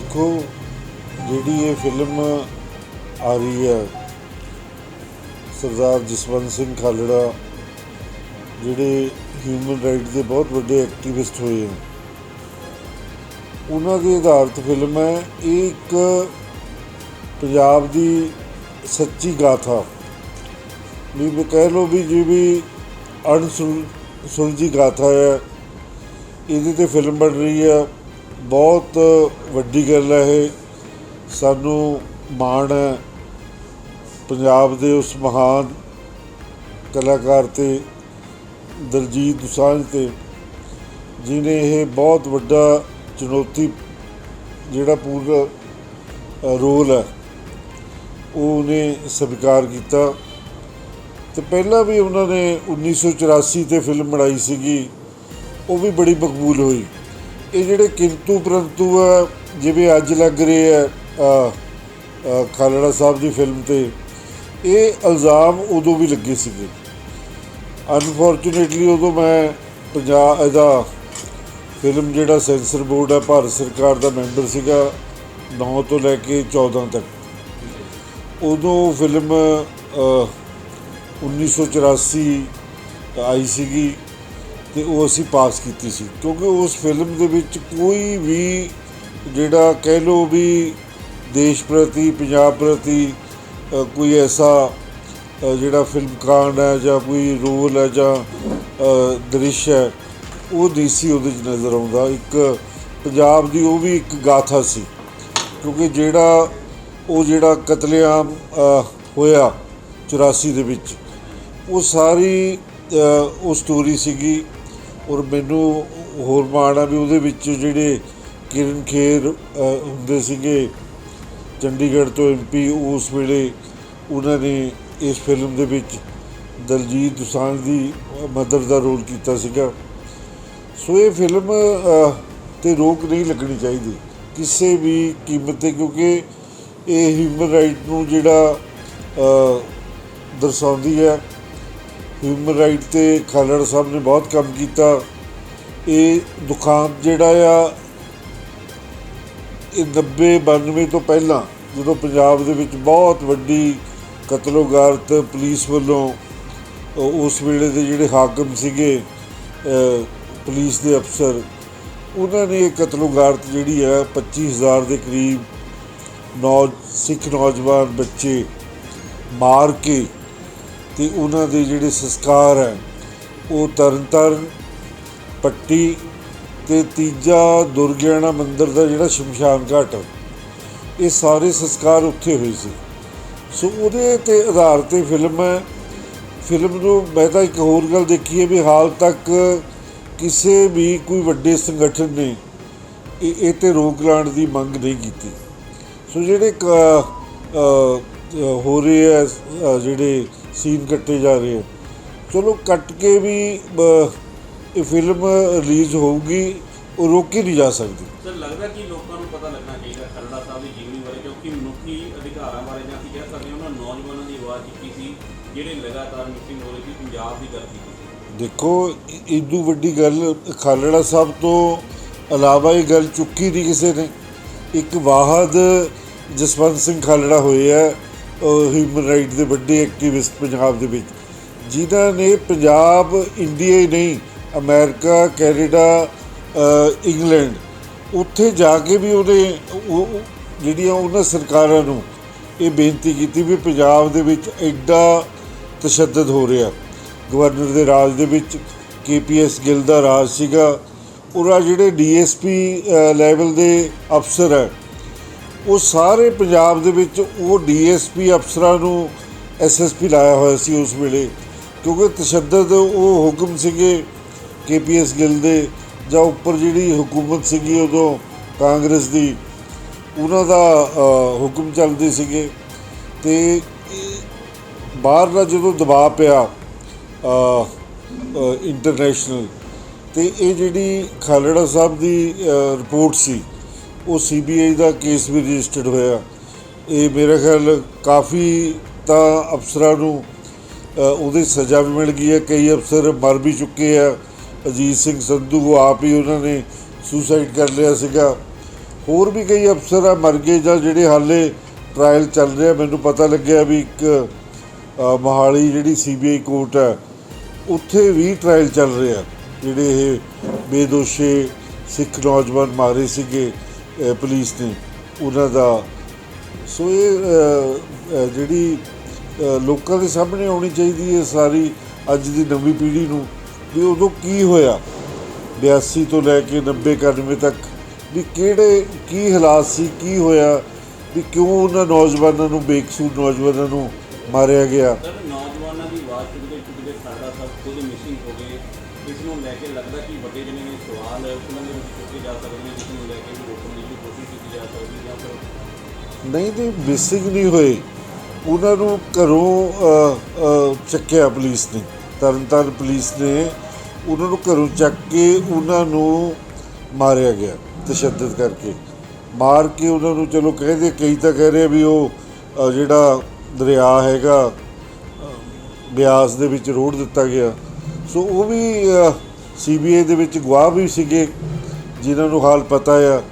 ਦੇਖੋ, ਜਿਹੜੀ ਇਹ ਫਿਲਮ ਆ ਰਹੀ ਹੈ, ਸਰਦਾਰ ਜਸਵੰਤ ਸਿੰਘ ਖਾਲੜਾ, ਜਿਹੜੇ ਹਿਊਮਨ ਰਾਈਟ ਦੇ ਬਹੁਤ ਵੱਡੇ ਐਕਟੀਵਿਸਟ ਹੋਏ ਹਨ ਉਹਨਾਂ ਦੀ ਆਧਾਰਿਤ ਫਿਲਮ ਹੈ, ਇਹ ਇੱਕ ਪੰਜਾਬ ਦੀ ਸੱਚੀ ਗਾਥਾ। ਵੀ ਮੈਂ ਕਹਿ ਲਓ ਵੀ ਜੀ ਵੀ ਅਣਸੁਲ ਸੁਲਝੀ ਗਾਥਾ ਹੈ, ਇਹਦੇ ਤੇ ਫਿਲਮ ਬਣ ਰਹੀ ਹੈ। ਬਹੁਤ ਵੱਡੀ ਗੱਲ ਹੈ ਇਹ। ਸਾਨੂੰ ਮਾਣ ਹੈ। ਪੰਜਾਬ ਦੇ ਉਸ ਮਹਾਨ ਕਲਾਕਾਰ ਤੇ ਦਲਜੀਤ ਦੁਸਾਂਝ ਤੇ ਜਿਨੇ ਇਹ ਬਹੁਤ ਵੱਡਾ ਚੁਣੌਤੀ, ਜਿਹੜਾ ਪੂਰਾ ਰੋਲ ਹੈ, ਉਹ ਉਹਨੇ ਸਵੀਕਾਰ ਕੀਤਾ। ਤੇ ਪਹਿਲਾਂ ਵੀ ਉਹਨਾਂ ਨੇ 1984 ਤੇ ਫਿਲਮ ਬਣਾਈ ਸੀਗੀ। ਉਹ ਵੀ ਬੜੀ ਮਕਬੂਲ ਹੋਈ। ਇਹ ਜਿਹੜੇ ਕਿੰਤੂ ਪਰੰਤੂ ਆ ਜਿਵੇਂ ਅੱਜ ਲੱਗ ਰਹੇ ਆ ਖਾਲੜਾ ਸਾਹਿਬ ਦੀ ਫਿਲਮ ਤੇ ਇਹ ਇਲਜ਼ਾਮ ਉਦੋਂ ਵੀ ਲੱਗੇ ਸੀਗੇ। ਅਨਫੋਰਚੂਨੇਟਲੀ ਉਦੋਂ ਮੈਂ ਪੰਜਾਬ ਦਾ ਫਿਲਮ ਜਿਹੜਾ ਸੈਂਸਰ ਬੋਰਡ ਹੈ ਭਾਰਤ ਸਰਕਾਰ ਦਾ ਮੈਂਬਰ ਸੀਗਾ 9 ਤੋਂ ਲੈ ਕੇ 14 ਤੱਕ। ਉਦੋਂ ਫਿਲਮ ਅ, 1984 ਆਈ ਸੀਗੀ। ਤੇ ਉਹ ਅਸੀਂ ਪਾਸ ਕੀਤੀ ਸੀ। ਕਿਉਂਕਿ ਉਸ ਫਿਲਮ ਦੇ ਵਿੱਚ ਕੋਈ ਵੀ ਜਿਹੜਾ ਕਹਿ ਲਓ ਵੀ ਦੇਸ਼ ਪ੍ਰਤੀ, ਪੰਜਾਬ ਪ੍ਰਤੀ ਕੋਈ ਐਸਾ ਜਿਹੜਾ ਫਿਲਮ ਕਾਂਡ ਹੈ ਜਾਂ ਕੋਈ ਰੋਲ ਹੈ ਜਾਂ ਦ੍ਰਿਸ਼ ਹੈ, ਉਹ ਨਹੀਂ ਸੀ ਉਹਦੇ 'ਚ ਨਜ਼ਰ ਆਉਂਦਾ। ਇੱਕ ਪੰਜਾਬ ਦੀ ਉਹ ਵੀ ਇੱਕ ਗਾਥਾ ਸੀ। ਕਿਉਂਕਿ ਜਿਹੜਾ ਉਹ ਜਿਹੜਾ ਕਤਲੇਆਮ ਹੋਇਆ 84 ਦੇ ਵਿੱਚ, ਉਹ ਸਾਰੀ ਉਹ ਸਟੋਰੀ ਸੀਗੀ। ਔਰ ਮੈਨੂੰ ਹੋਰ ਮਾਣ ਆ ਵੀ ਉਹਦੇ ਵਿੱਚ ਜਿਹੜੇ ਕਿਰਨ ਖੇਰ ਹੁੰਦੇ ਸੀਗੇ, ਚੰਡੀਗੜ੍ਹ ਤੋਂ ਐਮਪੀ ਉਸ ਵੇਲੇ ਉਹਨਾਂ ਨੇ ਇਸ ਫਿਲਮ ਦੇ ਵਿੱਚ ਦਲਜੀਤ ਦੁਸਾਂਝ ਦੀ ਮਦਰ ਦਾ ਰੋਲ ਕੀਤਾ ਸੀਗਾ। ਸੋ ਇਹ ਫਿਲਮ ਤੇ ਰੋਕ ਨਹੀਂ ਲੱਗਣੀ ਚਾਹੀਦੀ, ਕਿਸੇ ਵੀ ਕੀਮਤ ਤੇ, ਕਿਉਂਕਿ ਇਹ ਹਿਊਮਨ ਰਾਈਟ ਨੂੰ ਜਿਹੜਾ ਦਰਸਾਉਂਦੀ ਹੈ। ਹਿਊਮਨ ਰਾਈਟ ਤੇ ਖਾਲੜ ਸਾਹਿਬ ਨੇ ਬਹੁਤ ਕੰਮ ਕੀਤਾ। ਇਹ ਦੁਖਾਂਤ ਜਿਹੜਾ ਆ, ਇਹ 90 92 ਤੋਂ ਪਹਿਲਾਂ ਜਦੋਂ ਪੰਜਾਬ ਦੇ ਵਿੱਚ ਬਹੁਤ ਵੱਡੀ ਕਤਲੋਗਾਰਤ ਪੁਲਿਸ ਵੱਲੋਂ ਉਸ ਵੇਲੇ ਦੇ ਜਿਹੜੇ ਹਾਕਮ ਸੀਗੇ ਪੁਲਿਸ ਦੇ ਅਫਸਰ, ਉਹਨਾਂ ਨੇ ਇਹ ਕਤਲੋਗਾਰਤ ਜਿਹੜੀ ਹੈ 25000 ਦੇ ਕਰੀਬ ਨੌ ਸਿੱਖ ਨੌਜਵਾਨ ਬੱਚੇ ਮਾਰ ਕੇ ਤੇ ਉਹਨਾਂ ਦੇ ਜਿਹੜੇ ਸੰਸਕਾਰ ਹੈ, ਉਹ ਤਰਨਤਾਰਨ, ਪੱਟੀ ਤੇ ਤੀਜਾ ਦੁਰਗਿਆਣਾ ਮੰਦਿਰ ਦਾ ਜਿਹੜਾ ਸ਼ਮਸ਼ਾਨ ਘਾਟ ਇਹ ਸਾਰੇ ਸੰਸਕਾਰ ਉੱਥੇ ਹੋਏ ਸੀ। ਸੋ ਉਹਦੇ ਤੇ ਆਧਾਰ ਤੇ ਫਿਲਮ ਹੈ। ਫਿਲਮ ਨੂੰ ਮੈਂ ਤਾਂ ਇੱਕ ਹੋਰ ਗੱਲ ਦੇਖੀ ਹੈ ਵੀ ਹਾਲ ਤੱਕ ਕਿਸੇ ਵੀ ਕੋਈ ਵੱਡੇ ਸੰਗਠਨ ਨੇ ਇਹ ਇਹ ਤੇ ਰੋਕ ਲਾਉਣ ਦੀ ਮੰਗ ਨਹੀਂ ਕੀਤੀ। ਸੋ ਜਿਹੜੇ ਕ- ਹੋ ਰਹੇ ਹੈ ਜਿਹੜੇ ਸੀਨ ਕੱਟੇ ਜਾ ਰਹੇ ਆ ਚਲੋ ਕੱਟ ਕੇ ਵੀ ਇਹ ਫਿਲਮ ਰਿਲੀਜ਼ ਹੋਊਗੀ ਉਹ ਰੋਕੀ ਨਹੀਂ ਜਾ ਸਕਦੀ। ਸਰ ਲੱਗਦਾ ਕਿ ਲੋਕਾਂ ਨੂੰ ਪਤਾ ਲੱਗਣਾ ਚਾਹੀਦਾ ਖਰੜਾ ਸਾਹਿਬ ਦੀ ਜੀਵਨੀ ਬਾਰੇ ਕਿਉਂਕਿ ਮਨੁੱਖੀ ਅਧਿਕਾਰਾਂ ਬਾਰੇ ਜਾਂ ਅਸੀਂ ਕਹਿ ਸਕਦੇ ਹਾਂ ਉਹਨਾਂ ਨੌਜਵਾਨਾਂ ਦੀ ਆਵਾਜ਼ ਚੁੱਕੀ ਸੀ ਜਿਹੜੇ ਲਗਾਤਾਰ ਮੀਟਿੰਗ ਹੋ ਰਹੀ ਸੀ ਪੰਜਾਬ ਦੀ ਗੱਲ ਕੀਤੀ ਦੇਖੋ ਇਦੂ ਵੱਡੀ ਗੱਲ ਖਾਲੜਾ ਸਾਹਿਬ ਤੋਂ ਇਲਾਵਾ ਇਹ ਗੱਲ ਚੁੱਕੀ ਨਹੀਂ ਕਿਸੇ ਨੇ। ਇੱਕ ਵਾਹਦ ਜਸਵੰਤ ਸਿੰਘ ਖਾਲੜਾ ਹੋਏ ਆ ਹਿਊਮਨ ਰਾਈਟ ਦੇ ਵੱਡੇ ਐਕਟਿਵਿਸਟ ਪੰਜਾਬ ਦੇ ਵਿੱਚ, ਜਿਨ੍ਹਾਂ ਨੇ ਪੰਜਾਬ ਇੰਡੀਆ ਹੀ ਨਹੀਂ ਅਮਰੀਕਾ ਕੈਨੇਡਾ ਇੰਗਲੈਂਡ ਉੱਥੇ ਜਾ ਕੇ ਵੀ ਉਹਨੇ ਜਿਹੜੀਆਂ ਉਹਨਾਂ ਸਰਕਾਰਾਂ ਨੂੰ ਇਹ ਬੇਨਤੀ ਕੀਤੀ ਵੀ ਪੰਜਾਬ ਦੇ ਵਿੱਚ ਐਡਾ ਤਸ਼ੱਦਦ ਹੋ ਰਿਹਾ। ਗਵਰਨਰ ਦੇ ਰਾਜ ਦੇ ਵਿੱਚ ਕੇਪੀਐਸ ਗਿੱਲ ਦਾ ਰਾਜ ਸੀਗਾ। ਔਰ ਆਹ ਜਿਹੜੇ ਡੀਐਸਪੀ ਲੈਵਲ ਦੇ ਅਫਸਰ ਹੈ ਉਹ ਸਾਰੇ ਪੰਜਾਬ ਦੇ ਵਿੱਚ ਉਹ ਡੀਐਸਪੀ ਅਫਸਰਾਂ ਨੂੰ ਐਸਐਸਪੀ ਲਾਇਆ ਹੋਇਆ ਸੀ ਉਸ ਵੇਲੇ, ਕਿਉਂਕਿ ਤਸ਼ੱਦਦ ਉਹ ਹੁਕਮ ਸੀਗੇ ਕੇਪੀਐਸ ਗਿੱਲ ਦੇ, ਜਾਂ ਉੱਪਰ ਜਿਹੜੀ ਹਕੂਮਤ ਸੀਗੀ ਉਦੋਂ ਕਾਂਗਰਸ ਦੀ, ਉਹਨਾਂ ਦਾ ਹੁਕਮ ਚੱਲਦੇ ਸੀਗੇ। ਤੇ ਇਹ ਬਾਹਰ ਦਾ ਜਦੋਂ ਦਬਾਅ ਪਿਆ ਇੰਟਰਨੈਸ਼ਨਲ, ਤੇ ਇਹ ਜਿਹੜੀ ਖਾਲੜਾ ਸਾਹਿਬ ਦੀ ਰਿਪੋਰਟ ਸੀ ਉਹ ਸੀਬੀਆਈ ਦਾ ਕੇਸ ਵੀ ਰਜਿਸਟਰਡ ਹੋਇਆ। ਇਹ ਮੇਰੇ ਖਿਆਲ ਕਾਫੀ ਤਾਂ ਅਫਸਰਾਂ ਨੂੰ ਉਹਦੀ ਸਜ਼ਾ ਵੀ ਮਿਲ ਗਈ ਹੈ। ਕਈ ਅਫਸਰ ਮਰ ਵੀ ਚੁੱਕੇ ਆ। ਅਜੀਤ ਸਿੰਘ ਸੰਧੂ ਆਪ ਹੀ ਉਹਨਾਂ ਨੇ ਸੁਸਾਈਡ ਕਰ ਲਿਆ ਸੀਗਾ। ਹੋਰ ਵੀ ਕਈ ਅਫਸਰ ਆ ਮਰ ਗਏ ਜਾਂ ਜਿਹੜੇ ਹਾਲੇ ਟ੍ਰਾਇਲ ਚੱਲ ਰਿਹਾ। ਮੈਨੂੰ ਪਤਾ ਲੱਗਿਆ ਵੀ ਇੱਕ ਅ, ਮੋਹਾਲੀ ਜਿਹੜੀ ਸੀਬੀਆਈ ਕੋਰਟ ਹੈ ਉੱਥੇ ਵੀ ਟ੍ਰਾਇਲ ਚੱਲ ਰਿਹਾ। ਜਿਹੜੇ ਇਹ ਬੇਦੋਸ਼ੇ ਸਿੱਖ ਨੌਜਵਾਨ ਮਾਰੇ ਸੀਗੇ। ਪੁਲਿਸ ਨੇ ਉਹਨਾਂ ਦਾ। ਸੋ ਇਹ ਜਿਹੜੀ ਲੋਕਾਂ ਦੇ ਸਾਹਮਣੇ ਆਉਣੀ ਚਾਹੀਦੀ ਹੈ ਸਾਰੀ ਅੱਜ ਦੀ ਨਵੀਂ ਪੀੜ੍ਹੀ ਨੂੰ ਵੀ ਉਦੋਂ ਕੀ ਹੋਇਆ? 82 ਤੋਂ ਲੈ ਕੇ 90 91 ਤੱਕ ਵੀ ਕਿਹੜੇ, ਕੀ ਹਾਲਾਤ ਸੀ, ਕੀ ਹੋਇਆ? ਵੀ ਕਿਉਂ ਉਹਨਾਂ ਨੌਜਵਾਨਾਂ ਨੂੰ, ਬੇਕਸੂਰ ਨੌਜਵਾਨਾਂ ਨੂੰ ਮਾਰਿਆ ਗਿਆ? ਨੌਜਵਾਨਾਂ ਦੀ ਆਵਾਜ਼ ਚੁੱਕਦੇ ਚੁੱਕਦੇ ਖਰੜਾ ਸਾਹਿਬ ਖੁਦ ਮਿਸਿੰਗ ਹੋ ਗਏ। ਇਸ ਨੂੰ ਲੈ ਕੇ ਲੱਗਦਾ ਕਿ ਵੱਡੇ ਜਿਹੜੇ ਨੇ ਸਵਾਲ ਉਹਨਾਂ ਦੇ ਵਿੱਚ ਚੁੱਕੇ ਜਾ ਸਕਦੇ ਜਾ ਸਕਦੀ ਜਾਂ ਫਿਰ ਨਹੀਂ ਨਹੀਂ ਮਿਸਿੰਗ ਨਹੀਂ ਹੋਏ। ਉਹਨਾਂ ਨੂੰ ਘਰੋਂ ਅ, ਅ, ਚੱਕਿਆ ਪੁਲਿਸ ਨੇ। ਤਰਨਤਾਰਨ ਪੁਲਿਸ ਨੇ ਉਹਨਾਂ ਨੂੰ ਘਰੋਂ ਚੱਕ ਕੇ ਉਹਨਾਂ ਨੂੰ ਮਾਰਿਆ ਗਿਆ ਤਸ਼ੱਦਦ ਕਰਕੇ। ਮਾਰ ਕੇ ਉਹਨਾਂ ਨੂੰ ਚਲੋ ਕਹਿੰਦੇ ਕਈ ਤਾਂ ਕਹਿ ਰਹੇ ਵੀ ਉਹ ਅ, ਜਿਹੜਾ ਦਰਿਆ ਹੈਗਾ ਬਿਆਸ ਦੇ ਵਿੱਚ ਰੋੜ ਦਿੱਤਾ ਗਿਆ। ਸੋ ਉਹ ਵੀ ਸੀਬੀਆਈ ਦੇ ਵਿੱਚ ਗਵਾਹ ਵੀ ਸੀਗੇ ਜਿਨ੍ਹਾਂ ਨੂੰ ਹਾਲ ਪਤਾ ਆ।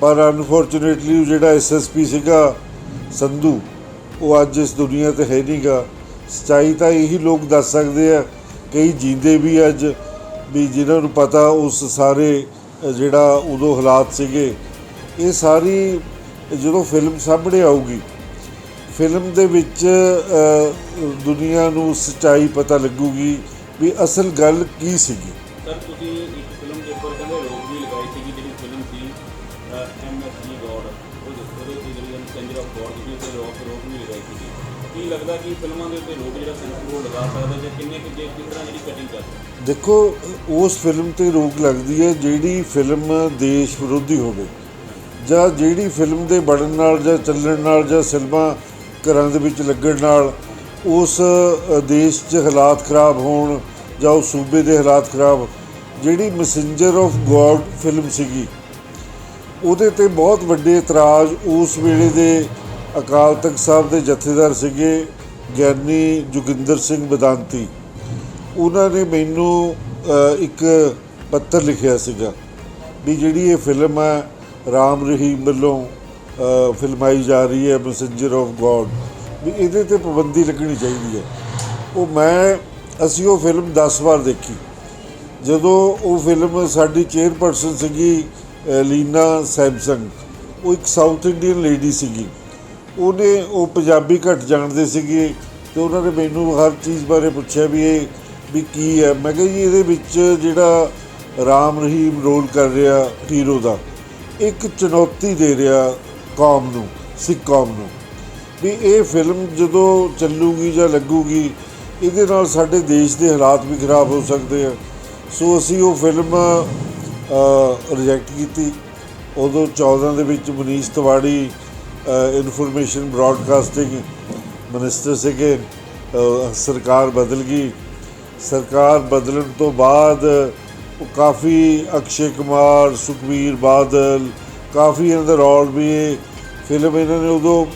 ਪਰ ਅਨਫੋਰਚੂਨੇਟਲੀ ਜਿਹੜਾ ਐਸਐਸਪੀ ਸੀਗਾ ਸੰਧੂ, ਉਹ ਅੱਜ ਇਸ ਦੁਨੀਆ ਤੇ ਹੈ ਨਹੀਂਗਾ ਸੱਚਾਈ ਤਾਂ ਇਹੀ ਲੋਕ ਦੱਸ ਸਕਦੇ ਆ, ਕਈ ਜੀਂਦੇ ਵੀ ਅੱਜ ਵੀ ਜਿਨ੍ਹਾਂ ਨੂੰ ਪਤਾ ਉਸ ਸਾਰੇ ਜਿਹੜਾ ਉਦੋਂ ਹਾਲਾਤ ਸੀਗੇ। ਇਹ ਸਾਰੀ ਜਦੋਂ ਫਿਲਮ ਸਾਹਮਣੇ ਆਊਗੀ ਫਿਲਮ ਦੇ ਵਿੱਚ ਦੁਨੀਆ ਨੂੰ ਸੱਚਾਈ ਪਤਾ ਲੱਗੂਗੀ ਵੀ ਅਸਲ ਗੱਲ ਕੀ ਸੀਗੀ। ਸਰ, ਤੁਸੀਂ ਲੱਗਦਾ ਕਿ ਫਿਲਮਾਂ ਦੇ ਉੱਤੇ ਰੋਕ ਜਿਹੜਾ ਸੈਂਸਰ ਲਗਾ ਸਕਦਾ ਜਾਂ ਕਿੰਨੇ ਕੁ ਜੇ ਕਿਸ ਤਰ੍ਹਾਂ ਜਿਹੜੀ ਕਟਿੰਗ ਕਰ ਦੇਖੋ, ਉਸ ਫਿਲਮ ਤੇ ਰੋਕ ਲੱਗਦੀ ਹੈ ਜਿਹੜੀ ਫਿਲਮ ਦੇਸ਼ ਵਿਰੋਧੀ ਹੋਵੇ ਜਾਂ ਜਿਹੜੀ ਫਿਲਮ ਦੇ ਬਣਨ ਨਾਲ ਜਾਂ ਚੱਲਣ ਨਾਲ ਜਾਂ ਸਿਨੇਮਾ ਘਰਾਂ ਦੇ ਵਿੱਚ ਲੱਗਣ ਨਾਲ ਉਸ ਦੇਸ਼ 'ਚ ਹਾਲਾਤ ਖਰਾਬ ਹੋਣ ਜਾਂ ਉਸ ਸੂਬੇ ਦੇ ਹਾਲਾਤ ਖਰਾਬ, ਜਿਹੜੀ ਮੈਸੇਂਜਰ ਆਫ ਗੋਡ ਫਿਲਮ ਸੀਗੀ, ਉਹਦੇ ਤੇ ਬਹੁਤ ਵੱਡੇ ਇਤਰਾਜ਼ ਉਸ ਵੇਲੇ ਦੇ ਅਕਾਲ ਤਖਤ ਸਾਹਿਬ ਦੇ ਜਥੇਦਾਰ ਸੀਗੇ ਗਿਆਨੀ ਜੋਗਿੰਦਰ ਸਿੰਘ ਬਦਾਂਤੀ। ਉਹਨਾਂ ਨੇ ਮੈਨੂੰ ਇੱਕ ਪੱਤਰ ਲਿਖਿਆ ਸੀਗਾ ਵੀ ਜਿਹੜੀ ਇਹ ਫਿਲਮ ਹੈ, ਰਾਮ ਰਹੀਮ ਵੱਲੋਂ ਫਿਲਮਾਈ ਜਾ ਰਹੀ ਹੈ ਮੈਸੇਂਜਰ ਆਫ ਗੋਡ ਵੀ ਇਹਦੇ ਤੇ ਪਾਬੰਦੀ ਲੱਗਣੀ ਚਾਹੀਦੀ ਹੈ। ਉਹ ਮੈਂ, ਅਸੀਂ ਉਹ ਫਿਲਮ 10 ਵਾਰ ਦੇਖੀ। ਜਦੋਂ ਉਹ ਫਿਲਮ ਸਾਡੀ ਚੇਅਰਪਰਸਨ ਸੀਗੀ ਲੀਨਾ ਸੈਮਸੰਗ, ਉਹ ਇੱਕ ਸਾਊਥ ਇੰਡੀਅਨ ਲੇਡੀ ਸੀਗੀ। ਉਹਨੇ ਉਹ ਪੰਜਾਬੀ ਘੱਟ ਜਾਣਦੇ ਸੀਗੇ ਤੇ ਉਹਨਾਂ ਨੇ ਮੈਨੂੰ ਹਰ ਚੀਜ਼ ਬਾਰੇ ਪੁੱਛਿਆ ਵੀ ਇਹ ਵੀ ਕੀ ਹੈ। ਮੈਂ ਕਿਹਾ ਜੀ ਇਹਦੇ ਵਿੱਚ ਜਿਹੜਾ ਰਾਮ ਰਹੀਮ ਰੋਲ ਕਰ ਰਿਹਾ ਹੀਰੋ ਦਾ, ਇੱਕ ਚੁਣੌਤੀ ਦੇ ਰਿਹਾ ਕੌਮ ਨੂੰ, ਸਿੱਖ ਕੌਮ ਨੂੰ ਵੀ ਇਹ ਫਿਲਮ ਜਦੋਂ ਚੱਲੂਗੀ ਜਾਂ ਲੱਗੂਗੀ, ਇਹਦੇ ਨਾਲ ਸਾਡੇ ਦੇਸ਼ ਦੇ ਹਾਲਾਤ ਵੀ ਖਰਾਬ ਹੋ ਸਕਦੇ ਆ। ਸੋ ਅਸੀਂ ਉਹ ਫਿਲਮ ਰਿਜੈਕਟ ਕੀਤੀ। ਉਦੋਂ 14 ਦੇ ਵਿੱਚ Manish Tewari information broadcasting minister ਸੀਗੇ ਸਰਕਾਰ ਬਦਲ ਗਈ। ਸਰਕਾਰ ਬਦਲਣ ਤੋਂ ਬਾਅਦ ਕਾਫੀ ਅਕਸ਼ੇ ਕੁਮਾਰ ਸੁਖਵੀਰ ਬਾਦਲ, ਕਾਫੀ ਇਹਨਾਂ ਦਾ ਰੋਲ ਵੀ ਇਹ ਫਿਲਮ ਇਹਨਾਂ ਨੇ ਉਦੋਂ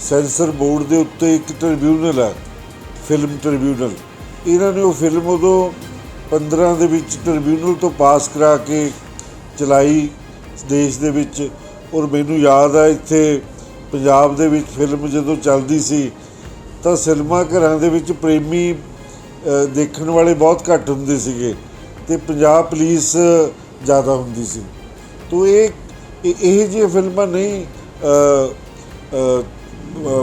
ਸੈਂਸਰ ਬੋਰਡ ਦੇ ਉੱਤੇ ਇੱਕ ਟ੍ਰਿਬਿਊਨਲ ਹੈ ਫਿਲਮ ਟ੍ਰਿਬਿਊਨਲ ਇਹਨਾਂ ਨੇ ਉਹ ਫਿਲਮ ਉਦੋਂ 15 ਦੇ ਵਿੱਚ ਟ੍ਰਿਬਿਊਨਲ ਤੋਂ ਪਾਸ ਕਰਾ ਕੇ ਚਲਾਈ ਦੇਸ਼ ਦੇ ਵਿੱਚ। ਔਰ ਮੈਨੂੰ ਯਾਦ ਆ ਇੱਥੇ ਪੰਜਾਬ ਦੇ ਵਿੱਚ ਫਿਲਮ ਜਦੋਂ ਚੱਲਦੀ ਸੀ ਤਾਂ ਸਿਨੇਮਾ ਘਰਾਂ ਦੇ ਵਿੱਚ ਪ੍ਰੇਮੀ ਦੇਖਣ ਵਾਲੇ ਬਹੁਤ ਘੱਟ ਹੁੰਦੇ ਸੀਗੇ ਤੇ ਪੰਜਾਬ ਪੁਲਿਸ ਜ਼ਿਆਦਾ ਹੁੰਦੀ ਸੀ। ਤੋ ਇਹ ਇਹ ਇਹ ਜਿਹੀਆਂ ਫਿਲਮਾਂ ਨਹੀਂ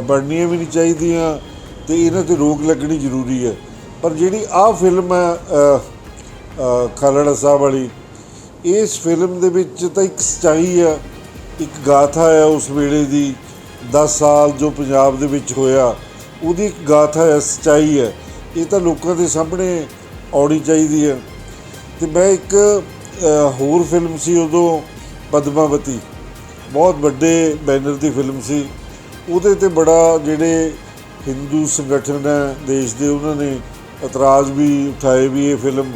ਬਣਨੀਆਂ ਵੀ ਨਹੀਂ ਚਾਹੀਦੀਆਂ ਤੇ ਇਹਨਾਂ ਤੇ ਰੋਕ ਲੱਗਣੀ ਜ਼ਰੂਰੀ ਹੈ। ਪਰ ਜਿਹੜੀ ਆਹ ਫਿਲਮ ਹੈ ਅ, ਸਾਹਿਬ ਵਾਲੀ ਇਸ ਫਿਲਮ ਦੇ ਵਿੱਚ ਤਾਂ ਇੱਕ ਸਚਾਈ ਆ ਇੱਕ ਗਾਥਾ ਆ ਉਸ ਵੇਲੇ ਦੀ 10 ਸਾਲ ਜੋ ਪੰਜਾਬ ਦੇ ਵਿੱਚ ਹੋਇਆ, ਉਹਦੀ ਇੱਕ ਗਾਥਾ ਹੈ, ਸਚਾਈ ਹੈ। ਇਹ ਤਾਂ ਲੋਕਾਂ ਦੇ ਸਾਹਮਣੇ ਆਉਣੀ ਚਾਹੀਦੀ ਹੈ। ਤੇ ਮੈਂ ਇੱਕ ਹੋਰ ਫਿਲਮ ਸੀ ਉਦੋਂ, ਪਦਮਾਵਤੀ। ਬਹੁਤ ਵੱਡੇ ਬੈਨਰ ਦੀ ਫਿਲਮ ਸੀ। ਉਹਦੇ ਤੇ ਬੜਾ ਜਿਹੜੇ ਹਿੰਦੂ ਸੰਗਠਨ ਹੈ, ਦੇਸ਼ ਦੇ, ਉਹਨਾਂ ਨੇ ਇਤਰਾਜ਼ ਵੀ ਉਠਾਏ ਵੀ ਇਹ ਫਿਲਮ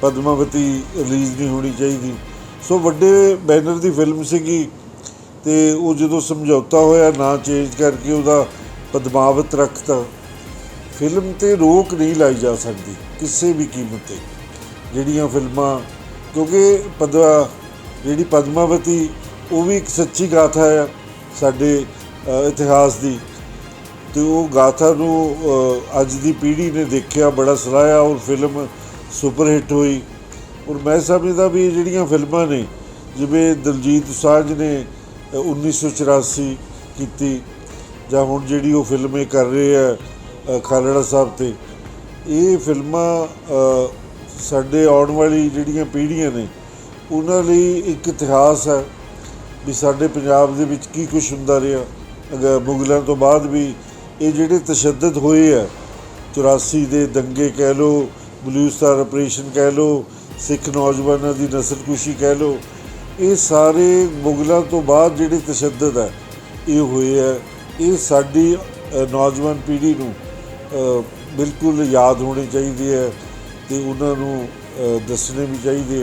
ਪਦਮਾਵਤੀ ਰਿਲੀਜ਼ ਨਹੀਂ ਹੋਣੀ ਚਾਹੀਦੀ। ਸੋ ਵੱਡੇ ਬੈਨਰ ਦੀ ਫਿਲਮ ਸੀਗੀ। ਤੇ ਉਹ ਜਦੋਂ ਸਮਝੌਤਾ ਹੋਇਆ ਨਾ ਚੇਂਜ ਕਰਕੇ ਉਹਦਾ ਪਦਮਾਵਤ ਰੱਖਤਾ ਫਿਲਮ ਤੇ ਰੋਕ ਨਹੀਂ ਲਾਈ ਜਾ ਸਕਦੀ ਕਿਸੇ ਵੀ ਕੀਮਤ ਤੇ। ਜਿਹੜੀਆਂ ਫਿਲਮਾਂ ਕਿਉਂਕਿ ਪਦਵਾ, ਜਿਹੜੀ ਪਦਮਾਵਤੀ, ਉਹ ਵੀ ਇੱਕ ਸੱਚੀ ਗਾਥਾ ਹੈ ਸਾਡੇ ਇਤਿਹਾਸ ਦੀ। ਤੇ ਉਹ ਗਾਥਾ ਨੂੰ ਅੱਜ ਦੀ ਪੀੜ੍ਹੀ ਨੇ ਦੇਖਿਆ, ਬੜਾ ਸਰਾਇਆ ਔਰ ਫਿਲਮ ਸੁਪਰ ਹਿੱਟ ਹੋਈ। ਔਰ ਮੈਂ ਸਮਝਦਾ ਵੀ ਇਹ ਜਿਹੜੀਆਂ ਫਿਲਮਾਂ ਨੇ, ਜਿਵੇਂ ਦਲਜੀਤ ਸਾਂਝ ਨੇ 1984 ਕੀਤੀ ਜਾਂ ਹੁਣ ਜਿਹੜੀ ਉਹ ਫਿਲਮ ਇਹ ਕਰ ਰਹੇ ਆ ਖਾਲੜਾ ਸਾਹਿਬ ਤੇ। ਇਹ ਫਿਲਮਾਂ ਸਾਡੇ ਆਉਣ ਵਾਲੀ ਜਿਹੜੀਆਂ ਪੀੜ੍ਹੀਆਂ ਨੇ, ਉਹਨਾਂ ਲਈ ਇੱਕ ਇਤਿਹਾਸ ਹੈ ਵੀ ਸਾਡੇ ਪੰਜਾਬ ਦੇ ਵਿੱਚ ਕੀ ਕੁਝ ਹੁੰਦਾ ਰਿਹਾ। ਅਗਰ ਮੁਗਲਾਂ ਤੋਂ ਬਾਅਦ ਵੀ ਇਹ ਜਿਹੜੇ ਤਸ਼ੱਦਦ ਹੋਏ ਆ 84 ਦੇ ਦੰਗੇ ਕਹਿ ਲਓ ਬਲੂ ਸਟਾਰ ਆਪਰੇਸ਼ਨ ਕਹਿ ਲਓ, ਸਿੱਖ ਨੌਜਵਾਨਾਂ ਦੀ ਨਸਲਕੁਸ਼ੀ ਕਹਿ ਲਓ ਇਹ ਸਾਰੇ ਮੁਗਲਾਂ ਤੋਂ ਬਾਅਦ ਜਿਹੜੇ ਤਸ਼ੱਦਦ ਹੈ, ਇਹ ਹੋਏ ਹੈ। ਇਹ ਸਾਡੀ ਨੌਜਵਾਨ ਪੀੜ੍ਹੀ ਨੂੰ ਬਿਲਕੁਲ ਯਾਦ ਹੋਣੀ ਚਾਹੀਦੀ ਹੈ ਤੇ ਉਹਨਾਂ ਨੂੰ ਦੱਸਣੇ ਵੀ ਚਾਹੀਦੇ